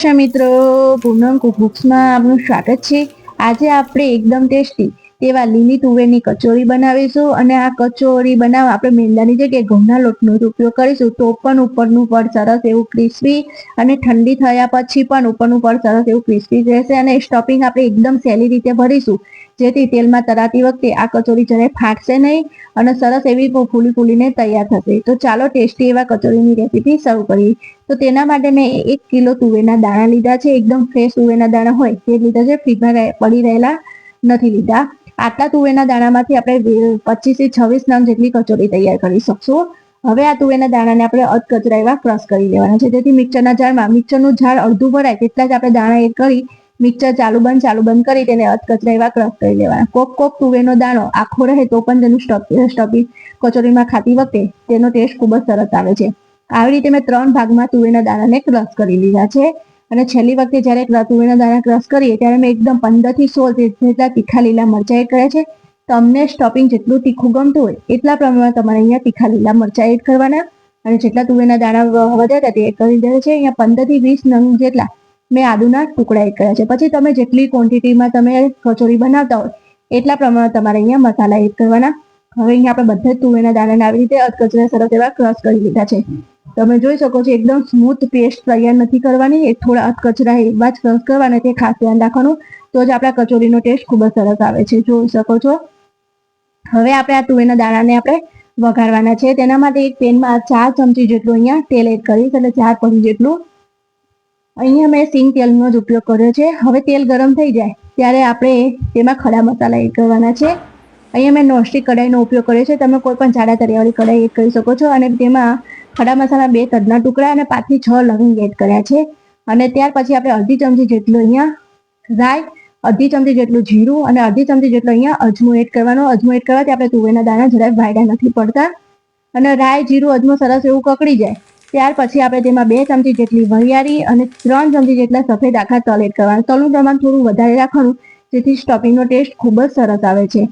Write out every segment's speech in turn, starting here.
નમસ્કાર મિત્રો, પૂનમ કુકબુક્સમાં આપનું સ્વાગત છે. આજે આપણે એકદમ ટેસ્ટી તેવા લીલી તુવેરની કચોરી બનાવીશું અને આ કચોરી બનાવવા આપણે મેંદાની જગ્યાએ ઘઉંના લોટનો જ ઉપયોગ કરીશું. તો પણ ઉપરનું પડ સરસ એવું ક્રિસ્પી અને ઠંડી થયા પછી પણ ઉપરનું પડ સરસ એવું ક્રિસ્પી રહેશે અને સ્ટફિંગ આપણે એકદમ સહેલી રીતે ભરીશું. જેથી તેલમાં તરાતી વખતે આ કચોરી જરાય ફાટશે નહીં અને સરસ એવી ફૂલી ફૂલીને તૈયાર થશે. તો ચાલો ટેસ્ટી એવા કચોરીની રેસીપી શરૂ કરીએ. તો તેના માટે મેં એક કિલો તુવેરના દાણા લીધા છે. એકદમ ફ્રેશ તુવેરના દાણા હોય તે લીધા છે. ફ્રીજમાં પડી રહેલા નથી લીધા. આટલા તુવેરના દાણામાંથી આપણે પચીસથી છવ્વીસ ગ્રામ જેટલી કચોરી તૈયાર કરી શકશું. હવે આ તુવેરના દાણાને આપણે અધ કચરા એવા ક્રશ કરી લેવાના છે. જેથી મિક્સરના જારમાં, મિક્સરનું ઝાડ અડધું ભરાય તેટલા જ આપણે દાણા એડ કરી મિક્સર ચાલુ બંધ ચાલુ બંધ કરી તેને અધકચરા એવા ક્રશ કરી લેવાના કોક કોક તુવેરનો દાણો આખો રહે તો પણ તેનું સ્ટફી કચોરીમાં ખાતી વખતે તેનો ટેસ્ટ ખૂબ જ સરસ આવે છે. આવી રીતે મેં ત્રણ ભાગમાં તુવેરના દાણાને ક્રશ કરી લીધા છે. અને છેલ્લી વખતે જ્યારે તુવેરના દાણા ક્રશ કરીએ ત્યારે મેં એકદમ પંદરથી સોળ જેટલા તીખા લીલા મરચાં એડ કર્યા છે. તમને સ્ટોપિંગ જેટલું તીખું ગમતું હોય એટલા પ્રમાણમાં તમારે અહીંયા તીખા લીલા મરચાં એડ કરવાના. અને જેટલા તુવેરના દાણા વધ્યા હતા તે એડ કરી દેવા છે. અહીંયા પંદરથી વીસ નંગ જેટલા મેં આદુના ટુકડા એડ કર્યા છે. પછી તમે જેટલી ક્વોન્ટિટીમાં તમે કચોરી બનાવતા હોય, એટલા પ્રમાણે તમારે અહીંયા મસાલા એડ કરવાના. હવે અહીંયા આપણે બધા તુવેરના દાણાને આવી રીતે અધકચરા સરસ એવા ક્રશ કરી લીધા છે. તમે જોઈ શકો છો એકદમ સ્મૂથ પેસ્ટ તૈયાર નથી કરવાની. એ થોડા અધકચરા એવા જ ક્રશ કરવાના તે ખાસ ધ્યાન રાખવાનું. તો જ આપણા કચોરીનો ટેસ્ટ ખૂબ જ સરસ આવે છે. જોઈ શકો છો. હવે આપણે આ તુવેરના દાણાને આપણે વઘારવાના છે. તેના માટે એક પેનમાં ચાર ચમચી જેટલું અહીંયા તેલ એડ કરીશ. એટલે ચાર ચમચી જેટલું અહીંયા મેં સિંગ તેલનો જ ઉપયોગ કર્યો છે. હવે તેલ ગરમ થઈ જાય ત્યારે આપણે તેમાં ખડા મસાલા એડ કરવાના છે. અહીંયા મેં નોનસ્ટિક કઢાઈનો ઉપયોગ કર્યો છે. તમે કોઈ પણ જાડા તરિયાવાળી કઢાઈ એડ કરી શકો છો અને તેમાં ખડા મસાલા બે તદના ટુકડા અને પાંચથી છ લવિંગ એડ કર્યા છે. અને ત્યાર પછી આપણે અડધી ચમચી જેટલું અહીંયા રાઈ, અડધી ચમચી જેટલું જીરું અને અડધી ચમચી જેટલું અહીંયા અજમો એડ કરવાનો. અજમો એડ કરવાથી આપણે તુવેરના દાણા જરાય વાયડા નથી પડતા. અને રાઈ, જીરું, અજમો સરસ એવું કકડી જાય. ત્યાર પછી આપણે તેમાં બે ચમચી જેટલી વરિયાળી અને ત્રણ ચમચી જેટલા સફેદ આખા તલ એડ કરવાના. તલનું પ્રમાણ થોડું વધારે રાખવાનું, જેથી સ્ટફિંગનો ટેસ્ટ ખૂબ જ સરસ આવે છે.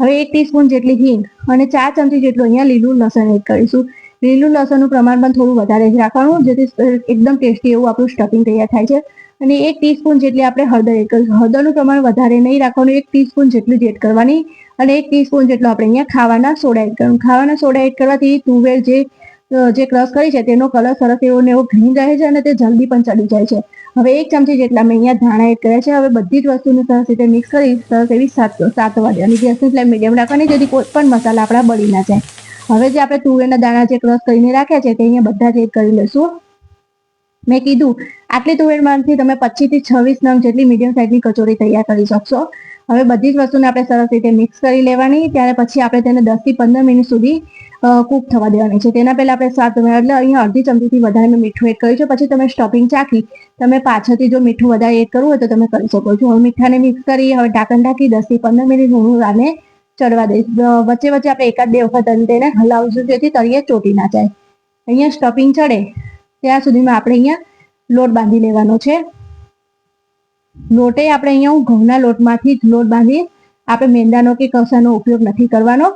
હવે એક ટીસ્પૂન જેટલી હિંગ અને ચાર ચમચી જેટલું અહીંયા લીલું લસણ એડ કરીશું. લીલું લસણનું પ્રમાણ પણ થોડું વધારે જ રાખવાનું, જેથી એકદમ ટેસ્ટી એવું આપણું સ્ટફિંગ તૈયાર થાય છે. અને એક ટીસ્પૂન જેટલી આપણે હળદર એડ કરીશું. હળદરનું પ્રમાણ વધારે નહીં રાખવાનું, એક ટીસ્પૂન જેટલું જ એડ કરવાની. અને એક ટીસ્પૂન જેટલું આપણે અહીંયા ખાવાના સોડા એડ કરવાનું. ખાવાના સોડા એડ કરવાથી તુવેર જે જે ક્રશ કરી છે, તેનો કલર સરસ એવો ને એવો ગ્રીન રહે છે અને તે જલ્દી પણ ચડી જાય છે. હવે એક ચમચી જેટલા મેં અહીંયા ધાણા એડ કર્યા છે, હવે બધી જ વસ્તુને સરસ રીતે મિક્સ કરી, સરસ એવી સાત સાત અને ગેસની ફ્લેમ મીડિયમ રાખવાની, જેથી કોઈ પણ મસાલા આપણા બળી ના જાય. હવે જે આપણે તુવેરના દાણા જે ક્રશ કરીને રાખ્યા છે, તે અહીંયા બધા જ એડ કરી લઈશું. મેં કીધું, આટલી તુવેરમાંથી તમે પચીસથી છવ્વીસ નંગ જેટલી મીડિયમ સાઇઝની કચોરી તૈયાર કરી શકશો. હવે બધી જ વસ્તુને આપણે સરસ રીતે મિક્સ કરી લેવાની, ત્યારે પછી આપણે તેને દસથી પંદર મિનિટ સુધી કૂક થવા દેવાની છે. તેના પહેલા આપણે સ્વાદ પ્રમાણે એટલે અહીંયા અડધી ચમચીથી વધારે મેં મીઠું એડ કર્યું છે. પછી તમે સ્ટોપિંગ ચાખી, તમે પાછળથી જો મીઠું વધારે એડ કરવું હોય તો તમે કરી શકો છો. હવે મીઠાને મિક્સ કરી, હવે ઢાંકણ ઢાંકી, દસથી પંદર મિનિટ હું આને ચડવા દઈશ. વચ્ચે વચ્ચે આપણે એકાદ બે વખત તેને હલાવશું, જેથી તળિયે ચોટી ના જાય. અહીંયા સ્ટોપિંગ ચડે, ત્યાં સુધીમાં આપણે અહીંયા લોટ બાંધી લેવાનો છે. લોટે આપણે અહીંયા હું ઘઉંના લોટમાંથી જ લોટ બાંધી, આપણે મેંદાનો કે કસાનો ઉપયોગ નથી કરવાનો.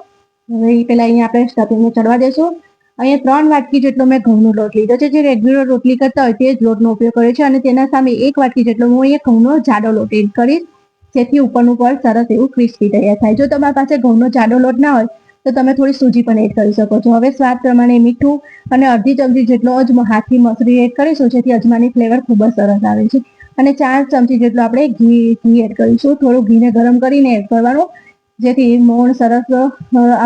હવે એ પહેલા અહીંયા આપણે સ્ટફિંગને ચડવા દેશું. અહીંયા ત્રણ વાટકી જેટલો મેં ઘઉંનો લોટ લીધો છે. જે રેગ્યુલર રોટલી કરતા હોય તે જ લોટનો ઉપયોગ કર્યો છે. અને તેના સામે એક વાટકી જેટલો હું અહીંયા ઘઉંનો જાડો લોટ એડ કરીશ. જેથી ઉપરનું પર સરસ એવું ક્રિસ્પી તૈયાર થાય. જો તમારી પાસે ઘઉંનો જાડો લોટ ના હોય, તો તમે થોડી સૂજી પણ એડ કરી શકો છો. હવે સ્વાદ પ્રમાણે મીઠું અને અડધી ચમચી જેટલો જ હાથથી મસરી એડ કરીશું, જેથી અજમાની ફ્લેવર ખૂબ જ સરસ આવે છે. અને ચાર ચમચી જેટલું આપણે ઘી ઘી એડ કરીશું. થોડું ઘીને ગરમ કરીને એડ કરવાનું. જેથી મોણ સરસ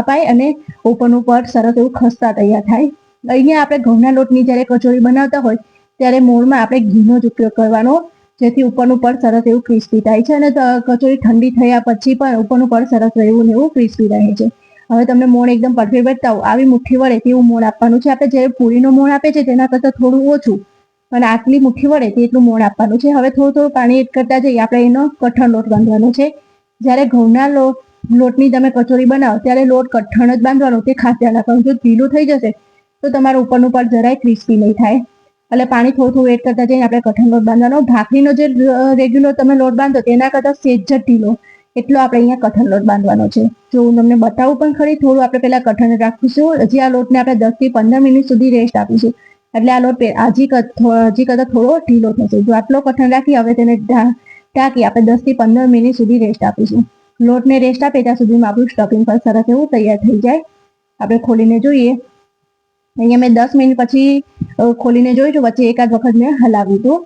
અપાય અને ઉપરનું ઉપર સરસ એવું ખસ્તા તૈયાર થાય. અહીંયા આપણે ઘઉંના લોટની જ્યારે કચોરી બનાવતા હોય, ત્યારે મોણમાં આપણે ઘીનો જ ઉપયોગ કરવાનો, જેથી ઉપરનું પડ સરસ એવું ક્રિસ્પી થાય છે અને કચોરી ઠંડી થયા પછી પણ ઉપરનું પડ સરસ એવું એવું ક્રિસ્પી રહે છે. હવે તમને મોણ એકદમ પરફેક્ટ બતાવું. આવી મુઠ્ઠી વડે તેવું મોણ આપવાનું છે? આપણે જે પૂરીનો મોણ આપે છે તેના કરતાં થોડું ઓછું, અને આટલી મુઠ્ઠી વડે તેટલું મોણ આપવાનું છે. હવે થોડું થોડું પાણી એડ કરતા જઈએ. આપણે એનો કઠણ લોટ બાંધવાનો છે. જ્યારે ઘઉંના લોટ લોટની તમે કચોરી બનાવો, ત્યારે લોટ કઠણ જ બાંધવાનો, તે ખાસ ધ્યાન રાખવાનું જો ઢીલું થઈ જશે, તો તમારું ઉપરનું પર જરાય ક્રિસ્પી નહીં થાય. એટલે પાણી થોડું થોડું એડ કરતા જઈને આપણે કઠણ લોટ બાંધવાનો. ભાખરીનો જે રેગ્યુલર તમે લોટ બાંધો, તેના કરતાં સેજ જ ઢીલો. એટલો આપણે અહીંયા કઠણ લોટ બાંધવાનો છે. જો હું તમને બતાવું પણ ખરી, થોડું આપણે પહેલાં કઠણ રાખીશું. હજી આ લોટને આપણે દસથી પંદર મિનિટ સુધી રેસ્ટ આપીશું. એટલે આ લોટ હજી હજી કરતા થોડો ઢીલો થશે. જો આટલો કઠણ રાખી હવે તેને ઢાંકી આપણે દસથી પંદર મિનિટ સુધી રેસ્ટ આપીશું. લોટને રેસ્ટ આપે ત્યાં સુધીમાં આપણું સ્ટફિંગ પણ સરસ એવું તૈયાર થઈ જાય. આપણે ખોલીને જોઈએ. અહીંયા મેં દસ મિનિટ પછી ખોલીને જોયું છું વચ્ચે એકાદ વખત મેં હલાવ્યું હતું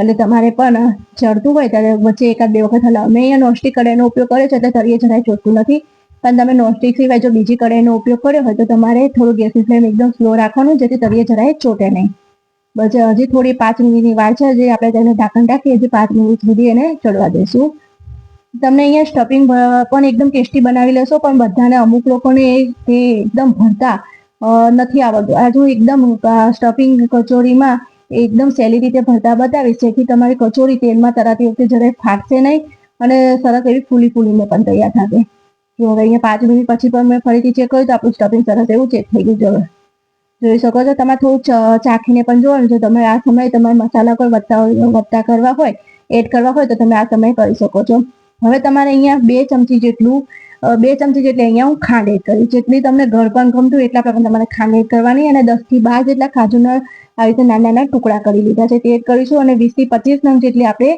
એટલે તમારે પણ ચડતું હોય ત્યારે વચ્ચે એકાદ બે વખત હલાવો. મેં અહીંયા નોનસ્ટિક કડાઈનો ઉપયોગ કર્યો છે, એટલે તળિયે જરાય ચોટતું નથી. પણ તમે નોનસ્ટિક સિવાય જો બીજી કડાઈનો ઉપયોગ કર્યો હોય, તો તમારે થોડું ગેસની ફ્લેમ એકદમ સ્લો રાખવાનું, જેથી તળિયે જરાય ચોટે નહીં. બસ, હજી થોડી પાંચ મિનિટની વાર છે જે આપણે તેને ઢાંકણ રાખીએ હજી પાંચ મિનિટ સુધી એને ચડવા દઈશું. તમને અહીંયા સ્ટફિંગ પણ એકદમ ટેસ્ટી બનાવી લેશો, પણ બધાને અમુક લોકોને તે એકદમ ભરતા નથી આવડતું. હું એકદમ સ્ટફિંગ કચોરીમાં એકદમ સહેલી રીતે ભરતા બતાવીશ, જેથી તમારી કચોરી તેલમાં તરાતી વખતે જરાય ફાટશે નહીં અને સરસ એવી ફૂલી ફૂલીને પણ તૈયાર થશે. જો હવે અહીંયા પાંચ મિનિટ પછી પણ મેં ફરીથી ચેક કર્યું તો આપણું સ્ટફિંગ સરસ એવું ચેક થઈ ગયું છે જોઈ શકો છો, તમારે થોડું ચાખીને પણ જોવાનું જો તમે આ સમયે તમારે મસાલા કોઈ વધતા વધતા કરવા હોય, એડ કરવા હોય તો તમે આ સમયે કરી શકો છો. હવે તમારે અહીંયા બે ચમચી જેટલું બે ચમચી જેટલી અહીંયા હું ખાંડ એડ કરી, જેટલી તમને ગળપણ ગમતું એટલા પ્રમાણે તમારે ખાંડ એડ કરવાની અને દસથી બાર જેટલા કાજુના આવી રીતે નાના નાના ટુકડા કરી લીધા છે. તે એડ કરીશું અને વીસથી પચીસ નંગ જેટલી આપણે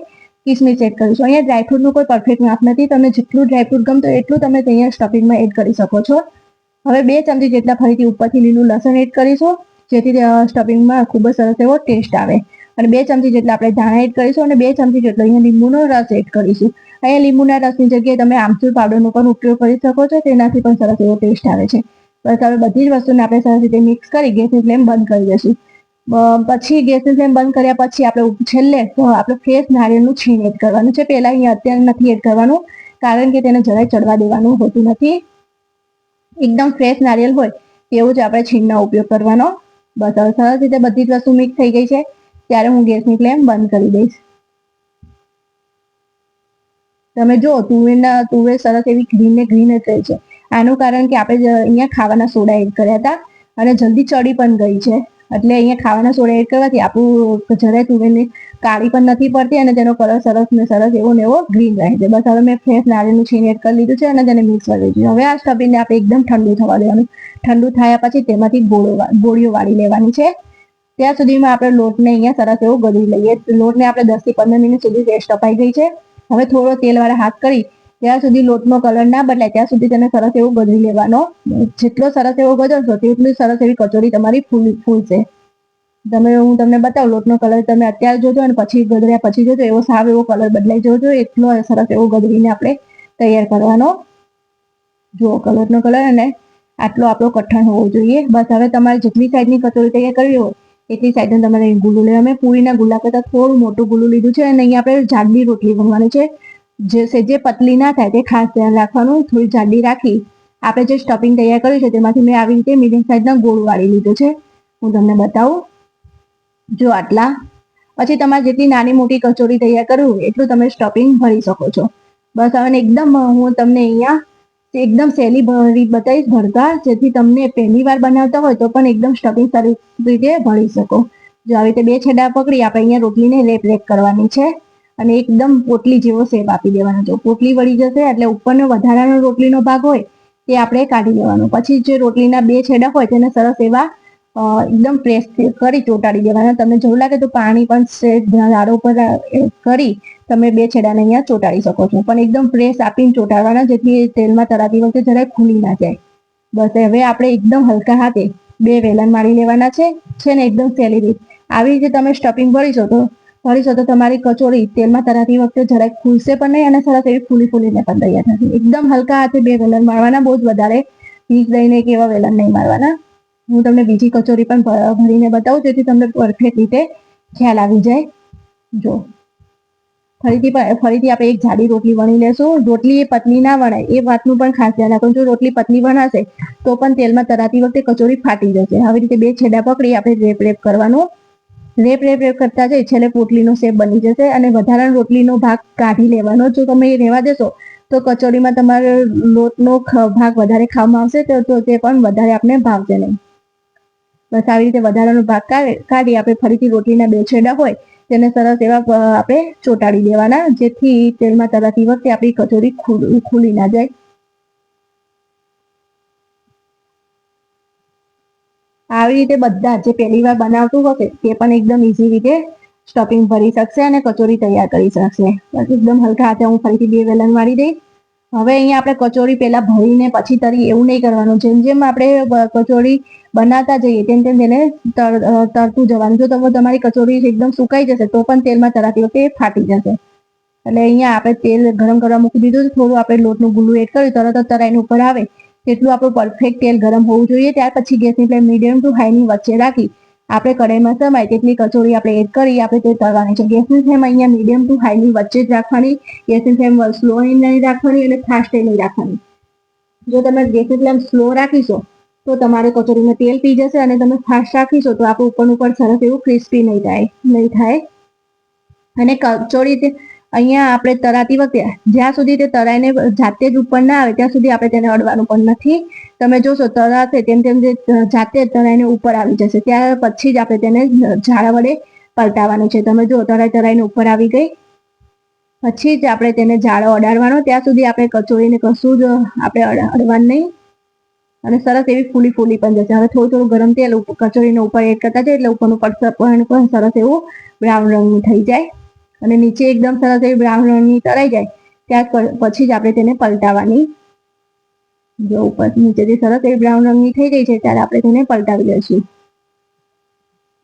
કિસમિસ એડ કરીશું. અહીંયા ડ્રાયફ્રૂટનું કોઈ પરફેક્ટ માપ નથી. તમને જેટલું ડ્રાયફ્રૂટ ગમતું એટલું તમે અહીંયા સ્ટફિંગમાં એડ કરી શકો છો. હવે બે ચમચી જેટલા ફરીથી ઉપરથી લીલું લસણ એડ કરીશું, જેથી સ્ટફિંગમાં ખૂબ જ સરસ એવો ટેસ્ટ આવે. અને બે ચમચી જેટલા આપણે ધાણા એડ કરીશું અને બે ચમચી જેટલો અહીંયા લીંબુનો રસ એડ કરીશું. અહીંયા લીંબુના રસની જગ્યાએ તમે આમચૂર પાવડરનો પણ ઉપયોગ કરી શકો છો, તેનાથી પણ સરસ એવો ટેસ્ટ આવે છે. બસ હવે બધી જ વસ્તુને આપણે સરસ રીતે મિક્સ કરી ગેસની ફ્લેમ બંધ કરી દઈશું. પછી ગેસની ફ્લેમ બંધ કર્યા પછી આપણે છેલ્લે આપણે ફ્રેશ નારિયેળનું છીણ એડ કરવાનું છે. પહેલાં અહીંયા અત્યારે નથી એડ કરવાનું, કારણ કે તેને જરાય ચડવા દેવાનું હોતું નથી. એકદમ ફ્રેશ નારિયેળ હોય, તેવું જ આપણે છીણનો ઉપયોગ કરવાનો. બસ હવે સરસ રીતે બધી જ વસ્તુ મિક્સ થઈ ગઈ છે. ત્યારે હું ગેસની ફ્લેમ બંધ કરી દઈશ. તમે જો તુવેરના, તુવેર સરસ એવી ગ્રીન ને ગ્રીન જ રહે છે. આનું કારણ કે આપણે અહીંયા ખાવાના સોડા એડ કર્યા હતા અને જલ્દી ચડી પણ ગઈ છે. એટલે અહીંયા ખાવાના સોડા એડ કરવાથી આપણું જરાય તુવેરની કાળી પણ નથી પડતી અને તેનો કલર સરસ ને સરસ એવો ને એવો ગ્રીન રહે છે. બસ હવે મેં ફ્રેશ નારિયેળનું છીણ એડ કરી લીધું છે અને તેને મિક્સ કરી દીધું હવે આ સ્ટબીને આપણે એકદમ ઠંડુ થવા દેવાનું. ઠંડુ થયા પછી તેમાંથી ગોળો ગોળીઓ વાળી લેવાની છે. ત્યાં સુધીમાં આપણે લોટને અહીંયા સરસ એવું ગળી લઈએ. લોટને આપણે દસથી પંદર મિનિટ સુધી રેસ્ટ અપાઈ ગઈ છે. હવે થોડો તેલવાળા હાથ કરી ત્યાં સુધી લોટનો કલર ના બદલાય. ત્યાં સુધી તેને સરસ એવું ગળી લેવાનો. જેટલો સરસ એવો ગજરશો તેટલી સરસ એવી કચોરી તમારી ફૂલ, ફૂલશે. તમે, હું તમને બતાવું, લોટનો કલર તમે અત્યારે જોજો અને પછી ગદર્યા પછી જોજો. એવો સાવ એવો કલર બદલાઈ જોજો. એટલો સરસ એવો ગદરીને આપણે તૈયાર કરવાનો. જુઓ કલરનો કલર અને આટલો આપણો કઠણ હોવો જોઈએ. બસ હવે તમારે જેટલી સાઈઝની કચોરી તૈયાર કરવી હોય એટલી સાઈઝનું તમારે ગુલ્લું લેવા. મેં પૂરીના ગુલ્લા કરતાં થોડું મોટું ગુલ્લું લીધું છે અને અહીંયા આપણે જાડી રોટલી વણવાની છે. જે જે પતલી ના થાય તે ખાસ ધ્યાન રાખવાનું. થોડી જાડી રાખી આપણે જે સ્ટફિંગ તૈયાર કર્યું છે તેમાંથી મેં આવી રીતે મીડિયમ સાઈઝના ગોળ વાળી લીધો છે. હું તમને બતાવું. જો આટલા. પછી તમારે જેટલી નાની મોટી કચોરી તૈયાર કરવી એટલું તમે સ્ટફિંગ ભરી શકો છો. બસ હવે એકદમ હું તમને અહીંયા એકદમ સહેલી રીત બતાવીશ ભરતા જેથી તમને પહેલી વાર બનાવતા હોય તો પણ એકદમ સ્ટફિંગ સારી રીતે ભરી શકો. જો આવી રીતે બે છેડા પકડી, આપણે અહીંયા રોટલીને રેપ રેપ કરવાની છે. અને એકદમ પોટલી જેવો શેપ આપી દેવાનો. છે પોટલી વળી જશે, એટલે ઉપરનો વધારાનો રોટલીનો ભાગ હોય, તે આપણે કાઢી લેવાનો. પછી જે રોટલીના બે છેડા હોય, તેને સરસ એવા એકદમ પ્રેસ કરી ચોંટાડી દેવાના. તમને જરૂર લાગે તો પાણી પણ દાડો પર કરી તમે બે છેડાને અહીંયા ચોંટાડી શકો છો. પણ એકદમ પ્રેસ આપીને ચોટાડવાના, જેથી તેલમાં તળાતી વખતે જરાય ખુલી ના જાય. બસ હવે આપણે એકદમ હલકા હાથે બે વેલણ મારી લેવાના છે છે ને એકદમ સહેલી રીત. આવી રીતે તમે સ્ટફિંગ ભરીશો તો ભરીશો તો તમારી કચોરી તેલમાં તળાતી વખતે જરાય ખુલશે પણ નહીં અને સરસ એવી ફૂલી ફૂલીને પણ તૈયાર થશે. એકદમ હલકા હાથે બે વેલણ મારવાના, બહુ જ વધારે ભીખ દઈને કે એવા વેલણ નહીં મારવાના. હું તમને બીજી કચોરી પણ ભરીને બતાવું, જેથી તમને પરફેક્ટ રીતે ખ્યાલ આવી જાય. જો, ફરીથી ફરીથી આપણે એક જાડી રોટલી વણી લેશું. રોટલી એ પતલી ના વણાય, એ વાતનું પણ ખાસ ધ્યાન રાખવું જો રોટલી પતલી વણાશે, તો પણ તેલમાં તરાતી વખતે કચોરી ફાટી જશે. આવી રીતે બે છેડા પકડી આપણે રેપ રેપ કરવાનું. રેપ રેપ રેપ કરતા જઈ, છેલ્લે પોટલીનો શેપ બની જશે અને વધારાનો રોટલીનો ભાગ કાઢી લેવાનો. જો તમે એ રહેવા દેશો, તો કચોરીમાં તમારે લોટનો ભાગ વધારે ખાવામાં આવશે, તો, તે પણ વધારે આપણે ભાવશે નહીં. બસ આવી રીતે વધારાનો ભાગ કાઢી આપણે ફરીથી રોટલીના બે છેડા હોય તેને સરસ એવા આપણે ચોંટાડી દેવાના, જેથી તેલમાં તળાતી વખતે આપણી કચોરી ખુલી ના જાય. આવી રીતે બધા જે પહેલી વાર બનાવતું હશે, તે પણ એકદમ ઈઝી રીતે સ્ટફિંગ ભરી શકશે અને કચોરી તૈયાર કરી શકશે. એકદમ હલકા હાથે હું ફરીથી બે વેલણ મારી દઈ હવે અહીંયા આપણે કચોરી પહેલા ભરીને પછી તરી એવું નહીં કરવાનું. જેમ જેમ આપણે કચોરી બનાવતા જઈએ તેમ તેમ તેને તરતું જવાનું. જો તમે તમારી કચોરી એકદમ સુકાઈ જશે તો પણ તેલમાં તરાતી વખતે ફાટી જશે. એટલે અહીંયા આપણે તેલ ગરમ કરવા મૂકી દીધું. થોડું આપણે લોટનું ગુલ્લું એડ કર્યું, તરત જ તરાઈને ઉપર આવે. તેટલું આપણું પરફેક્ટ તેલ ગરમ હોવું જોઈએ. ત્યાર પછી ગેસની ફ્લેમ મીડિયમ ટુ હાઈની વચ્ચે રાખી. આપણે કઢાઈમાં સમાય તેટલી કચોરી આપણે એડ કરી, આપણે તે તળવાની છે. ગેસની ફ્લેમ અહીંયા મીડિયમ ટુ હાઈની વચ્ચે જ રાખવાની. ગેસની ફ્લેમ સ્લો નહીં રાખવાની અને ફાસ્ટ નહીં રાખવાની. જો તમે ગેસની ફ્લેમ સ્લો રાખીશો, તો તમારે કચોરીમાં તેલ પી જશે અને તમે ફાસ્ટ રાખીશો, તો આપણું ઉપર ઉપર સરસ એવું ક્રિસ્પી નહીં થાય નહીં થાય. અને કચોરી અહીંયા આપણે તરાતી વખતે, જ્યાં સુધી તે તરાઈને જાતે જ ઉપર ના આવે, ત્યાં સુધી આપણે તેને અડવાનું પણ નથી. તમે જોશો તરાશે તેમ તેમ જે જાતે જ તરાઈને ઉપર આવી જશે. ત્યાર પછી જ આપણે તેને ઝાડા વડે પલટાવવાનું છે. તમે જો તરાઈ તરાઈને ઉપર આવી ગઈ. પછી જ આપણે તેને ઝાડો અડાડવાનો. ત્યાં સુધી આપણે કચોરીને કશું જ આપણે અડ- અડવાનું નહીં. અને સરસ એવી ફૂલી ફૂલી પણ જશે. હવે થોડું થોડું ગરમ તેલ કચોરીને ઉપર એડ કરતા જાય એટલે ઉપરનું પડસર પણ પણ સરસ એવું બ્રાઉન રંગનું થઈ જાય. અને નીચે એકદમ સરસ એવી બ્રાઉન રંગની તરાઈ જાય ત્યાર પછી જ આપણે તેને પલટાવવાની જો ઉપર નીચેથી સરસ એવી બ્રાઉન રંગની થઈ ગઈ છે, ત્યારે આપણે તેને પલટાવી લઈશું.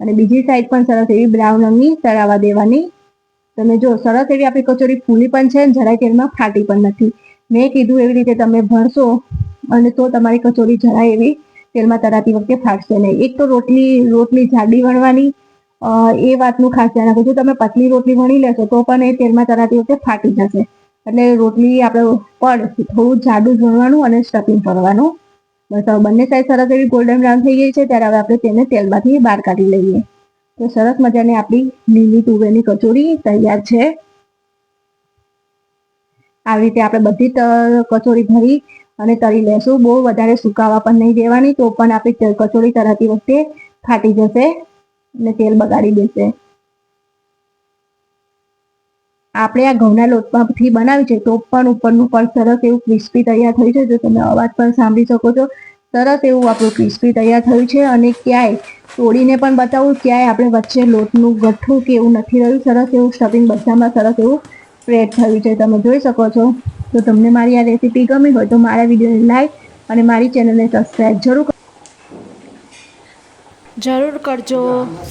અને બીજી સાઈડ પણ સરસ એવી બ્રાઉન રંગની તળાવવા દેવાની. તમે જો સરસ એવી આપણી કચોરી ફૂલી પણ છે જરાય તેલમાં ફાટી પણ નથી. મેં કીધું એવી રીતે તમે ભણશો અને તો તમારી કચોરી જરાય એવી તેલમાં તરાતી વખતે ફાટશે નહીં. એક તો રોટલી રોટલી જાડી વણવાની એ વાતનું ખાસ ધ્યાન રાખો જો તમે પતલી રોટલી વણી લેશો, તો પણ એ તેલમાં તરાતી વખતે ફાટી જશે. એટલે રોટલી આપણે પડ થોડું જાડું વણવાનું અને સ્ટફિંગ કરવાનું. બસ હવે બંને સાઈડ સરસ એવી ગોલ્ડન બ્રાઉન થઈ ગઈ છે, ત્યારે હવે આપણે તેને તેલમાંથી બહાર કાઢી લઈએ. તો સરસ મજાની આપણી લીલી તુવેરની કચોરી તૈયાર છે. આવી રીતે આપણે બધી કચોરી ભરી અને તળી લેશું. બહુ વધારે સુકાવા પણ નહીં દેવાની, તો પણ આપણી કચોરી તરાતી વખતે ફાટી જશે. અને તેલ બગાડી દેશે. આપણે આ ઘઉંના લોટમાંથી બનાવ્યું છે, તો પણ ઉપરનું પણ સરસ એવું ક્રિસ્પી તૈયાર થયું છે. જો તમે અવાજ પણ સાંભળી શકો છો, સરસ એવું આપણું ક્રિસ્પી તૈયાર થયું છે અને ક્યાંય તોડીને પણ બતાવું, ક્યાંય આપણે વચ્ચે લોટનું ગઠ્ઠું કે એવું નથી રહ્યું. સરસ એવું સ્ટફિંગ બધામાં સરસ એવું સ્પ્રેડ થયું છે. તમે જોઈ શકો છો. તો તમને મારી આ રેસીપી ગમી હોય તો મારા વિડીયોને લાઈક અને મારી ચેનલને સબસ્ક્રાઈબ જરૂર જરૂર કરજો.